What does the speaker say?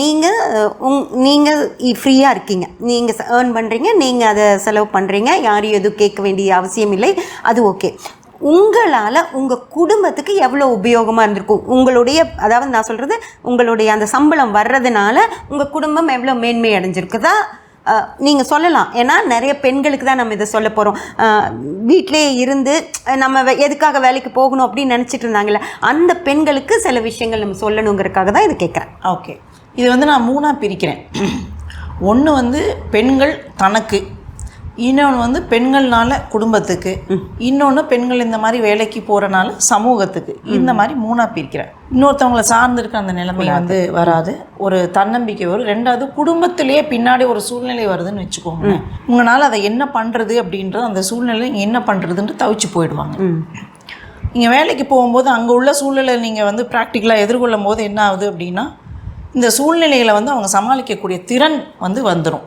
நீங்கள் உங் நீங்கள் ஃப்ரீயாக இருக்கீங்க. நீங்கள் ஏர்ன் பண்ணுறீங்க நீங்கள் அதை செலவு பண்ணுறீங்க யாரையும் எதுவும் கேட்க வேண்டிய அவசியம் இல்லை அது ஓகே. உங்களால் உங்கள் குடும்பத்துக்கு எவ்வளோ உபயோகமாக இருந்திருக்கும்? உங்களுடைய அதாவது நான் சொல்கிறது உங்களுடைய அந்த சம்பளம் வர்றதுனால உங்கள் குடும்பம் எவ்வளோ மேன்மை அடைஞ்சிருக்குதா? நீங்கள் சொல்லலாம். ஏன்னா நிறைய பெண்களுக்கு தான் நம்ம இதை சொல்ல போகிறோம் வீட்டிலே இருந்து நம்ம வே- எதுக்காக வேலைக்கு போகணும் அப்படின்னு நினச்சிட்டு இருந்தாங்கல்ல அந்த பெண்களுக்கு சில விஷயங்கள் நம்ம சொல்லணுங்கிறதுக்காக தான் இது கேட்குறேன். ஓகே. இது வந்து நான் மூணாக பிரிக்கிறேன். ஒன்று வந்து பெண்கள் தனக்கு இன்னொன்று வந்து பெண்கள்னால குடும்பத்துக்கு இன்னொன்று பெண்கள் இந்த மாதிரி வேலைக்கு போகிறனால சமூகத்துக்கு. இந்த மாதிரி மூணாக பிரிக்கிறேன் இன்னொருத்தவங்களை சார்ந்து இருக்க அந்த நிலைமை வந்து வராது. ஒரு தன்னம்பிக்கை வரும். ரெண்டாவது குடும்பத்திலேயே பின்னாடி ஒரு சூழ்நிலை வருதுன்னு வச்சுக்கோங்க உங்களால் அதை என்ன பண்ணுறது அப்படின்றது அந்த சூழ்நிலை என்ன பண்ணுறதுன்ட்டு தவிச்சு போயிடுவாங்க. நீங்கள் வேலைக்கு போகும்போது அங்கே உள்ள சூழ்நிலை நீங்கள் வந்து ப்ராக்டிக்கலாக எதிர்கொள்ளும் போது என்ன ஆகுது அப்படின்னா இந்த சூழ்நிலைகளை வந்து அவங்க சமாளிக்கக்கூடிய திறன் வந்து வந்துடும்